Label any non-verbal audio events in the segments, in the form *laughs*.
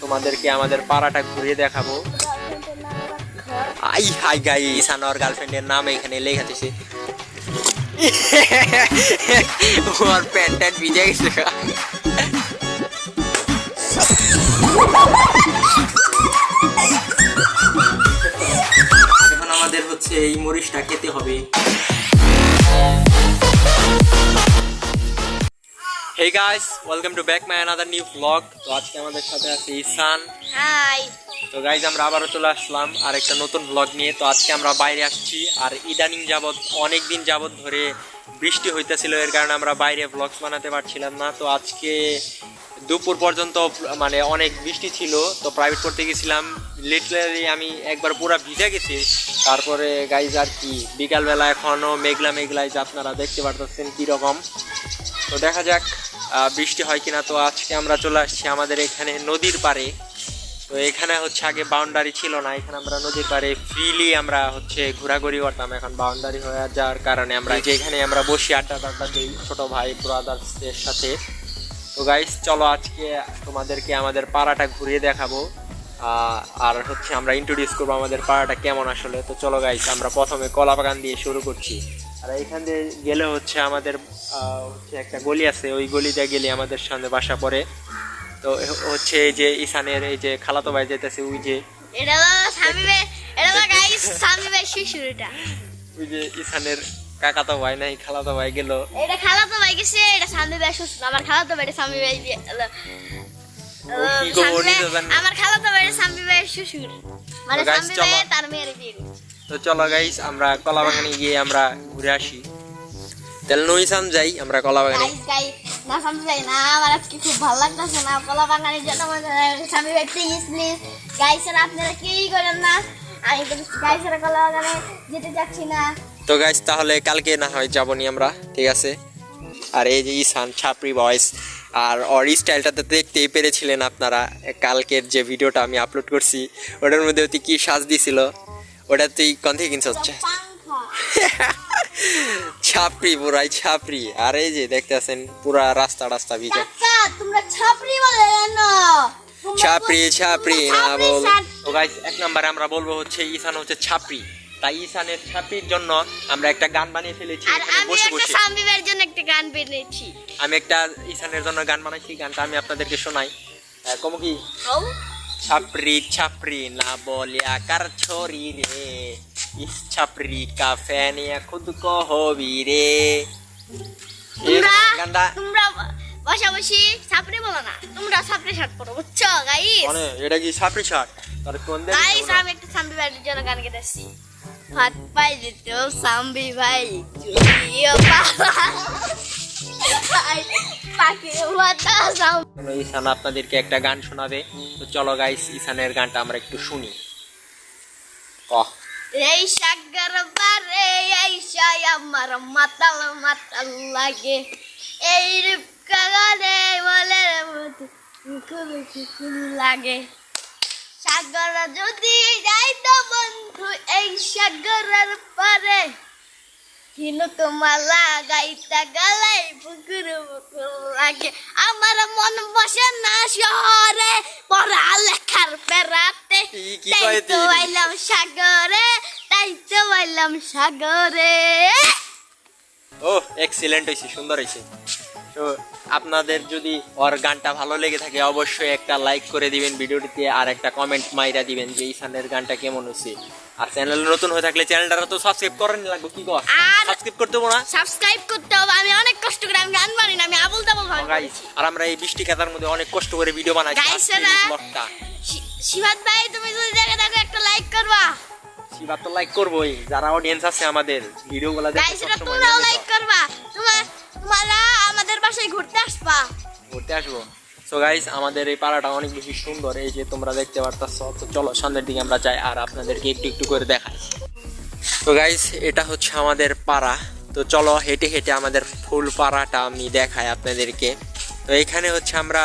তোমাদেরকে আমাদের পাড়াটা ঘুরিয়ে দেখাবো। আই, হাই গাই সানোর গার্লফ্রেন্ডের নাম এখানে লেখা দিছে। ওর প্যান্ট ট্যান্ট ভিজে গেছে। এখন আমাদের হচ্ছে এই মরিচটা খেতে হবে। Hey guys welcome to back my another new blog তো আজকে আমাদের সাথে আছে ইসান। হাই তো গাইজ আমরা আবারও চলে আসলাম আর একটা নতুন ব্লগ নিয়ে। তো আজকে আমরা বাইরে আসছি আর ইদানিং যাবৎ অনেক দিন যাবৎ ধরে বৃষ্টি হইতেছিল এর কারণে আমরা বাইরে ব্লগস বানাতে পারছিলাম না। তো আজকে দুপুর পর্যন্ত মানে অনেক বৃষ্টি ছিল তো প্রাইভেট পড়তে গেছিলাম। লিটারালি আমি একবার পুরো ভিজে গেছি। তারপরে গাইজ আর কি বিকালবেলা এখনও মেঘলা মেঘলায় যে আপনারা দেখতে পারতেছেন কীরকম। তো দেখা যাক। বৃষ্টি হয় কিনা তো আজকে আমরা চলে আসছি আমাদের এখানে নদীর পাড়ে। তো এখানে হচ্ছে আগে বাউন্ডারি ছিল না, এখানে আমরা নদীর পাড়ে ফ্রিলি আমরা হচ্ছে ঘোরাঘুরি করতাম। এখন বাউন্ডারি হয়ে যাওয়ার কারণে আমরা যে এখানে আমরা বসি আড্ডা টাড্ডা দিই ছোট ভাই ব্রাদার্সদের সাথে। তো গাইস চলো আজকে তোমাদেরকে আমাদের পাড়াটা ঘুরিয়ে দেখাবো। আর হচ্ছে আমরা ইন্ট্রোডিউস করব আমাদের পাড়াটা কেমন আসলে। তো চলো গাইস আমরা প্রথমে কলা বাগান দিয়ে শুরু করছি। আর এইখান দিয়ে গেলে হচ্ছে আমাদের হচ্ছে একটা গলি আছে ওই গলিতে গেলে আমাদের সামনে বাসা পড়ে তো হচ্ছে এই যে ঈশানের এই যে খালাতো ভাই যেতেছে ওই যে এটা *laughs* ওই যে ঈশানের কাকাতো ভাই নাই খালাতো ভাই গেল এটা খালাতো ভাই গেছে এটা সামিবে শ্বশুর আমার খালাতো ভাই জানে না। আমার খালাতো ভাই সামিবে শ্বশুর মানে সামিবে চলো। তার মেয়ের বিয়ে। তো চলো গাইস আমরা কলা বাগানে গিয়ে আমরা ঘুরে আসি। তাহলে নইসান যাই আমরা কলা বাগানে গাইস গাই না যাই না আমার আজকে খুব ভালো লাগতেছে না কলা বাগানের জন্য স্বামী ভাই প্লিজ প্লিজ গাইসের আপনারা কেউই করেন না? আমি তো গাইসের কলা বাগানে যেতে চাচ্ছি না। তো গাইস তাহলে কালকে না হয় যাবনি আমরা ঠিক আছে? আর এই যে ইসান ছাপরি বয়েস আর ওর স্টাইলটা তো দেখতেই পেরেছিলেন আপনারা। কালকের যে ভিডিওটা আমি আপলোড করছি ওটার মধ্যে তুই কি সাজ দিছিল? ওটা তুই কোন থেকে কিনছ হচ্ছে। ছাপরি পুরাই ছাপরি আর এই যে দেখতেছেন পুরা রাস্তা রাস্তা ভিজে। ছাপরি বলে না ছাপরি বল- না বল। ছাপরি তো গাইস এক নম্বরে আমরা বলব হচ্ছে ঈশান হচ্ছে ছাপরি তাই ঈশানের ছাপির জন্য আমরা একটা গান বানিয়ে ফেলেছি আর আমি বসে একটা বসে। সামিবের জন্য একটা গান বেরিয়েছি আমি একটা ঈশানের জন্য গান বানাইছি গানটা আমি আপনাদেরকে শোনাই। আহ, কম কি? ছাপরি ছাপরি না বলিয়া কার ছোরি রে ইস ছাপরি কা ফ্যান খুদ কো হবি রে তোমরা তোমরা বসা বসি ছাপরি বলো না তোমরা ছাপরি শার্ট পরো বুঝছ গাইস মানে এটা কি ছাপরি ছাড় তার কোন দেশ গাইস আমি একটা সাম্বি ভাইয়ের জন্য গান গেতেছি হাত পাই দিত সাম্বি ভাই চুরিও পালা ঈশান আপনাদেরকে একটা গান শোনাবে। তো চলো গাইস ঈশানের গানটা আমরা একটু শুনি। কহ। এই সাগর বারে এই সাই আমার মাতাল মাতাল লাগে। এই রূপকা গানে বলে লাগে। সাগর যদি যাই তো বন্ধু এই সাগরের পারে হিনুক মালা গাইতা গালাই পুকুর পুকুর লাগে। আমার মন বসে না শহরে পড়ালেখার পেরাতে তাই তো আইলাম সাগরে তাই তো আইলাম সাগরে। ও এক্সিলেন্ট হয়েছে সুন্দর হয়েছে তো আপনাদের যদি ওর গানটা ভালো লেগে থাকে অবশ্যই একটা লাইক করে দিবেন ভিডিওটিতে আর একটা কমেন্ট মাইরা দিবেন যে ঈশানের গানটা কেমন হয়েছে? আর চ্যানেল নতুন হয়ে থাকলে চ্যানেলটা তো সাবস্ক্রাইব করেন লাগবে কি কর সাবস্ক্রাইব করতে হব না। সাবস্ক্রাইব করতে হবে আমি অনেক কষ্ট করে আমি গান পারি না আমি আবুল তাবুল গাইস আর আমরা এই বৃষ্টি কাতার মধ্যে অনেক কষ্ট করে ভিডিও এরা- vlogটা। শিবাদ ভাই তুমি যদি দেখে থাকো একটা লাইক করবা। শিবা তো লাইক করবোই যারা অডিয়েন্স আছে আমাদের ভিডিওগুলো দেখে তোমরাও লাইক ঘুরতে আসবা? ঘুরতে আসব। সো গাইস আমাদের এই পাড়াটা অনেক বেশি সুন্দর এই যে তোমরা দেখতে পারতাছ। তো চলো সামনের দিকে আমরা যাই আর আপনাদেরকে একটু একটু করে দেখাই। তো গাইস এটা হচ্ছে আমাদের পাড়া। তো চলো হেঁটে হেঁটে আমাদের ফুল পাড়াটা আমি দেখাই আপনাদেরকে। তো এখানে হচ্ছে আমরা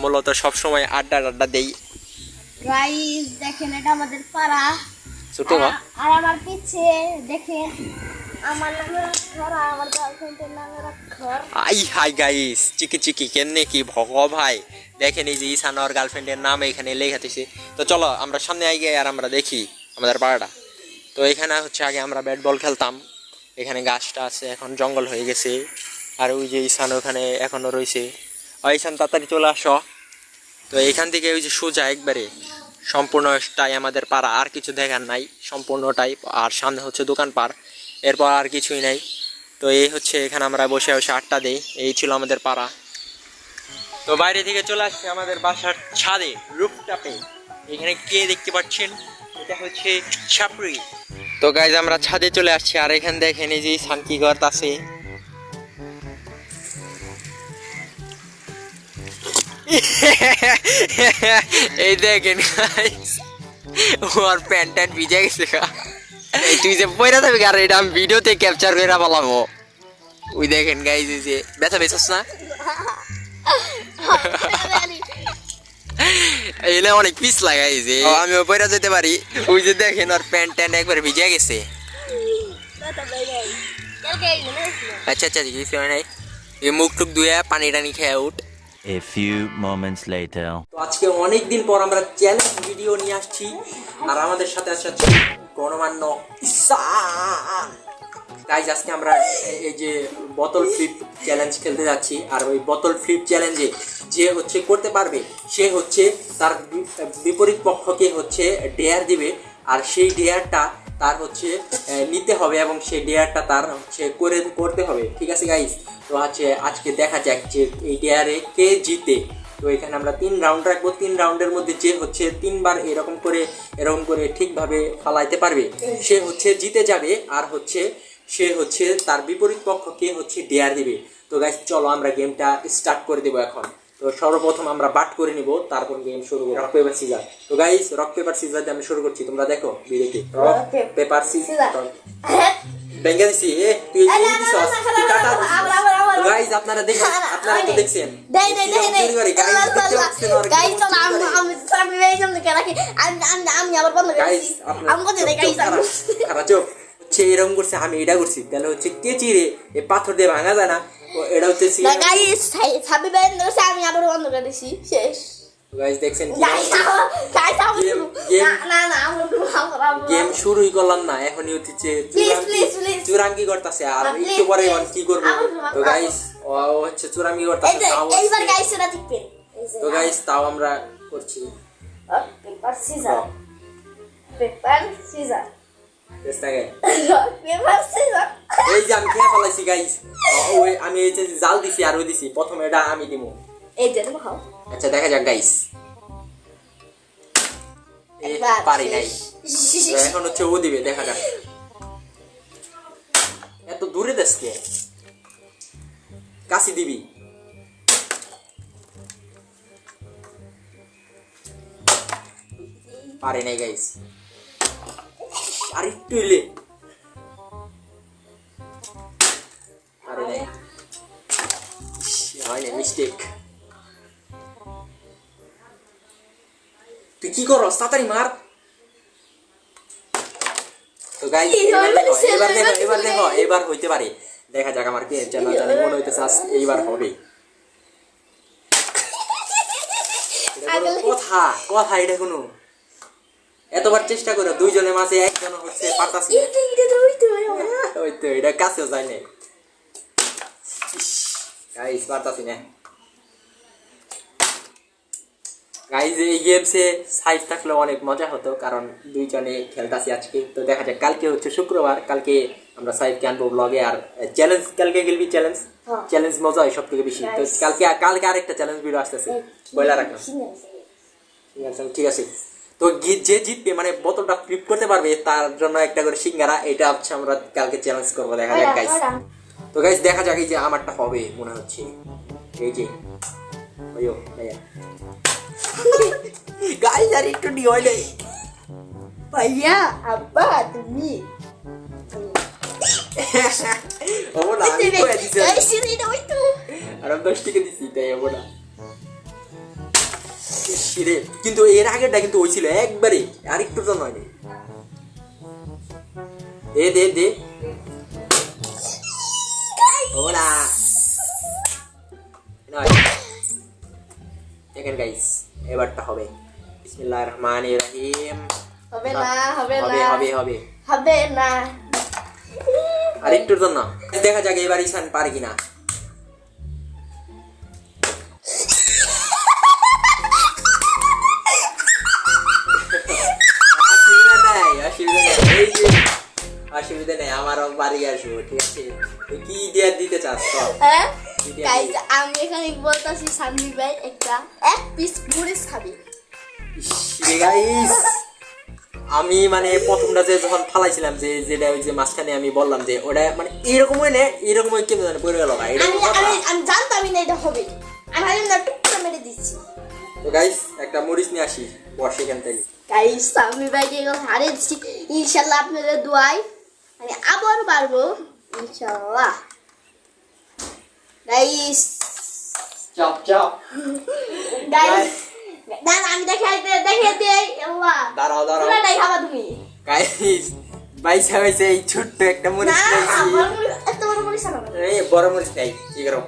মূলত সবসময় আড্ডা আড্ডা দেই। গাইস দেখেন এটা আমাদের পাড়া। ছোট আর আমার পিছে দেখেন। আই, হাই গাইস চিকি চিকি, কেমনে কি ভগ ভাই? দেখেন এই যে ঈশান ওর গার্লফ্রেন্ডের নাম এখানে লেখা দিছে তো চলো, আমরা সামনে আগে আর আমরা দেখি আমাদের পাড়াটা। তো এখানে হচ্ছে আগে আমরা ব্যাট বল খেলতাম। এখানে গাছটা আছে, এখন জঙ্গল হয়ে গেছে। আর ওই যে ঈশান ওখানে এখনও রয়েছে। ঈশান, তাড়াতাড়ি চলে আসো। তো এখান থেকে ওই যে সোজা একবারে। সম্পূর্ণটাই আমাদের পাড়া, আর কিছু দেখার নাই। সম্পূর্ণটাই আর সামনে হচ্ছে দোকান পার এরপর আর কিছুই নাই। তো এই হচ্ছে এখানে আমরা বসে বসে আড্ডা দিই। এই ছিল আমাদের পাড়া। তো বাইরে থেকে চলে আসছে আমাদের বাসার ছাদে রুফটাপে এখানে কে দেখতে পাচ্ছেন? এটা হচ্ছে ছাপড়ি তো গাইজ আমরা ছাদে চলে আসছি। আর এখানে দেখেন এই যে শান্তি ঘর আছে। এই দেখেন ওর প্যান্ট ট্যান্ট ভিজে গেছে তুই যে পয়রা যাবি আর এটা আমি ভিডিওতে ক্যাপচার করে পালামো ওই দেখেন গাইজ এই যে ব্যথা পেছস না? এলে অনেক পিস লাগাই যে। আমি পয়রা যেতে পারি। ওই যে দেখেন ওর প্যান্ট ট্যান্ট একবার ভিজে গেছে। আচ্ছা আচ্ছা কিছু হয় নাই। এই মুখ টুক ধুয়ে পানি টানি খেয়ে উঠ। A few moments later. তো আজকে অনেক দিন পর আমরা চ্যালেঞ্জ ভিডিও নিয়ে আসছি। আর আমাদের সাথে আছে গণমান্য ইসান গাইজ আজকে আমরা এই যে বোতল ফ্লিপ চ্যালেঞ্জ খেলতে যাচ্ছি, আর ওই বোতল ফ্লিপ চ্যালেঞ্জে যে হচ্ছে করতে পারবে, সে হচ্ছে তার বিপরীত পক্ষকে হচ্ছে ডেয়ার দিবে, আর সেই ডেয়ারটা তার হচ্ছে নিতে হবে এবং সেই ডেয়ারটা তার হচ্ছে করে করতে হবে। ঠিক আছে গাইজ তো হচ্ছে আজকে দেখা যাক যে এই ডেয়ারে কে জিতে। তো এখানে আমরা তিন রাউন্ড রাখব। তিন রাউন্ডের মধ্যে যে হচ্ছে তিনবার এরকম করে এরকম করে ঠিকভাবে ফালাইতে পারবে সে হচ্ছে জিতে যাবে আর হচ্ছে সে হচ্ছে তার বিপরীত পক্ষকে হচ্ছে ডেয়ার দিবে। তো গাইজ চলো আমরা গেমটা স্টার্ট করে দেবো এখন। তো সর্বপ্রথম আমরা বাট করে নিব তারপর গেম শুরু করব। রক পেপার সিজার তো গাইস রক পেপার সিজার দিয়ে আমি শুরু করছি। তোমরা দেখো ভিডিওতে। রক পেপার সিজার ভেঙে দিছি। এ তুই এই যে দিছস? তুই কাটা গাইজ আপনারা দেখেন আপনারা তো দেখছেন। দেই দেই দেই দেই তো চুরি আমি এই জন্য কে রাখি? আমি আমি আমি আবার বন্ধ করে আমি কোথায় গাইজ খারাপ চুপ এরকম করছে আমি এটা করছি। তাহলে হচ্ছে কে চিরে এ পাথর দিয়ে ভাঙা যায় না। ও এটা হচ্ছে না গাইজ ছাবি বেজন আমি আবার বন্ধ করে দিছি। শেষ। গাইজ দেখছেন গেম শুরুই করলাম না এখনই হচ্ছে please. চুরাঙ্গি করতেছে আর একটু পরে. কি করব? তো গাইস ও হচ্ছে চুরাঙ্গি করতেছে তো গাইস তাও আমরা করছি। Paper scissor paper scissor paper scissor এই যে আমি খেয়ে ফেলাইছি গাইস আমি এই যে জাল দিছি আর ওই দিছি প্রথমে এটা আমি দিব এই যে তুমি খাও। আচ্ছা দেখা যাক গাইস পারি নাই। এখন হচ্ছে ও দিবে দেখা যাক। এত দূরে দেশকে কাশি দিবি। পারে নাই গাইস আর একটু ইলে করস তাড়াতাড়ি মার তো গাইস এবার দেখো এবার দেখো এবার হইতে পারে দেখা যাক আমার কে জানা জানি মনে হইতেছে আজ এইবার হবে কথা কথা এটা কোনো এতবার চেষ্টা করে দুইজনের মাঝে একজন হচ্ছে। ওই তো এটা কাছেও যায় না গাইস পারতাছি না গাইজ এই গেমসে সাইজ থাকলে অনেক মজা হতো কারণ দুইজনে খেলতাছি আজকে। তো দেখা যাক কালকে হচ্ছে শুক্রবার কালকে আমরা সাইজকে আনব ব্লগে আর চ্যালেঞ্জ কালকে খেলবি চ্যালেঞ্জ হ্যাঁ। চ্যালেঞ্জ মজা হয় সব থেকে বেশি। তো. কালকে কালকে আরেকটা চ্যালেঞ্জ ভিডিও আসতেছে। বইলা রাখলাম ঠিক আছে, তো যে জিতবে মানে বোতলটা ফ্লিপ করতে পারবে তার জন্য একটা করে সিঙ্গারা এটা হচ্ছে আমরা কালকে চ্যালেঞ্জ করব। দেখা যাক গাইস তো গাইস দেখা যাক এই যে আমারটা হবে মনে হচ্ছে। এই যে ভাইয়া। গাইস আর একটু নি হয় ভাইয়া আব্বা তুমি হব আমি কয়ে দিছি আর আমি দশ দিছি তাই হব রে, কিন্তু এর আগেরটা কিন্তু ওই একবারে আর একটু তো নয় দে দে দে না নয় দেখেন গাইস এবারটা হবে। বিসমিল্লাহির রহমানির রহিম। হবে না হবে হবে না। হবে হবে। হবে না। আর একটুর জন্য। দেখা যাক এবার ইসান পারে কিনা। বাড়ি আসব ঠিক আছে? কি দেয়ার দিতে চাস? হ্যাঁ? গাইস আমি এখানে বলতাছি সামনি ভাই একটা এক পিস মরিচ খাবি। গাইস আমি মানে প্রথমটা যে যখন ফালাইছিলাম যে যেটা ওই যে মাঝখানে আমি বললাম যে ওটা মানে এরকম হইলে এরকম পড়ে গেল ভাই? আমি? আমি আমি জানতামই না এটা হবে। আমি ভাবলাম না টুক করে মেরে দিচ্ছি। তো গাইস একটা মরিচ নিয়ে আসি বস এখান থেকে। গাইস হারিয়ে দিচ্ছি ইনশাল্লাহ আপনাদের দোয়াই আমি আবার পারব ইনশাল্লাহ গাইস চাপ চাপ। গাইস দাঁড়া আমি দেখে দেখে দেই আল্লাহ। দাঁড়াও দাঁড়াও। খাবা তুমি। গাইস বাইসা বাইসা এই ছোট্ট একটা মরিচ খাইছি। এত বড় মরিচ না। এই বড় মরিচ নাই কি করো?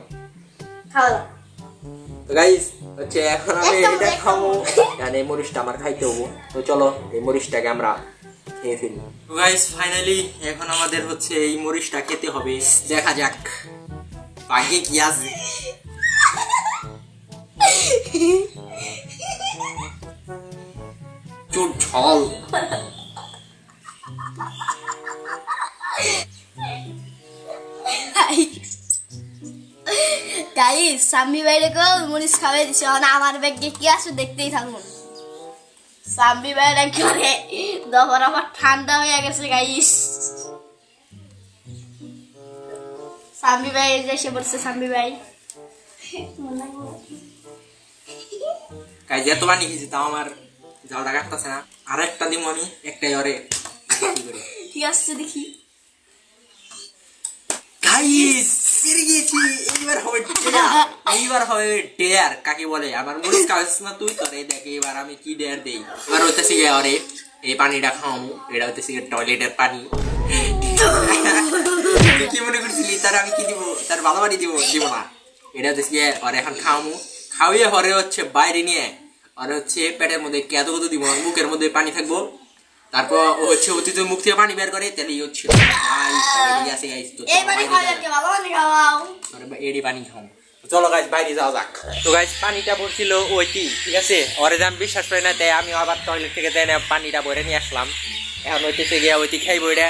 তো গাইস হচ্ছে এখন আমি এটা খাব মানে মরিচটা আমার খাইতে হব। তো চলো এই মরিচটাকে আমরা খেয়ে ফেলি গাইস ফাইনালি এখন আমাদের হচ্ছে এই মরিচটা খেতে হবে। দেখা যাক। আগে কি আছে? চুট ঝল। গাইস সাম্মি বাইরে কেউ মরিচ খাবে দিছে। মানে আমার ব্যাগে কি আছে দেখতেই থাকুন। সাম্মি বাইরে করে। তখন আমার ঠান্ডা হয়ে গেছে গাইস সাম্মি ভাই এসে পড়ছে সাম্মি ভাই। গাইজ এত পানি খেয়েছি তাও আমার জালটা কাটতেছে না। আর একটা দিব আমি একটাই ওরে। ঠিক আছে দেখি। গাইস পেরে গিয়েছি। এইবার হবে এইবার হবে ডেয়ার কাকে বলে? আমার মরিচ খাওয়াছিস না তুই দেখ এবার আমি কি ডেয়ার দেই? হইতেছি ওরে এই পানিটা খাওয়াবো এটা হইতেছি টয়লেটের পানি। কি মনে করছিলি? তার আমি কি দিব? তার ভালো পানি দিব দিব না। এটা এখন খাওয়াবো খাওয়িয়ে পরে হচ্ছে বাইরে নিয়ে আর হচ্ছে পেটের মধ্যে কেঁদো কত দিব মুখের মধ্যে পানি থাকব। তারপর ও হচ্ছে অতীত মুখ থেকে পানি বের করে তাহলে হচ্ছে ভাই সবাই আছে গাইস তো এডি পানি খাও। চলো গাইস বাইরে যাওয়া যাক। তো গাইস পানিটা পড়ছিল ওইটি ঠিক আছে? ওরে আমি বিশ্বাস করি না তাই আমি আবার টয়লেট থেকে দেয় না পানিটা ভরে নিয়ে আসলাম। এখন ওইটিতে গিয়ে ওইটি খাইবো এটা?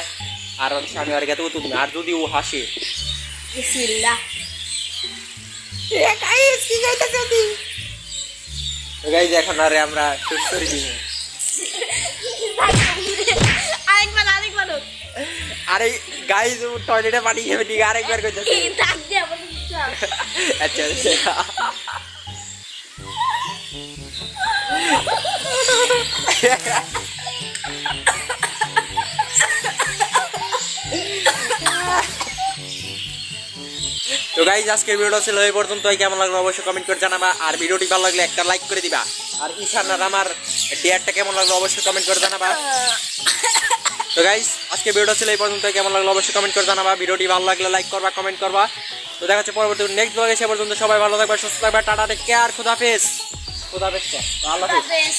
আর হচ্ছে আমি ওর কাছে উতুক না আর যদি ও হাসে? তো এখন আরে আমরা করে দিই আরে গাইস টয়লেটে পানি খেয়ে ঠিক আরেকবার দিচ্ছি। আচ্ছা আচ্ছা। তো গাইজ আজকের ভিডিওটা ছিল এই পর্যন্ত কেমন লাগল অবশ্যই কমেন্ট করে জানাবা। আর ভিডিওটি ভালো লাগলে একটা লাইক করে দিবা। আর ঈশান আর আমার ডেয়ারটা কেমন লাগল অবশ্যই কমেন্ট করে জানাবা। তো গাইস আজকে ভিডিওটা ছিল এই পর্যন্ত। কেমন লাগল অবশ্যই কমেন্ট করে জানাবা। ভিডিওটি ভালো লাগলে লাইক করবা কমেন্ট করবা। তো দেখা হচ্ছে পরবর্তী নেক্সট ব্লগে সে পর্যন্ত সবাই ভালো থাকবে সুস্থ থাকবে টাটা টেক কেয়ার খুদাফেজ খুদাফেজ আল্লাহ হাফেজ। হাফেজ।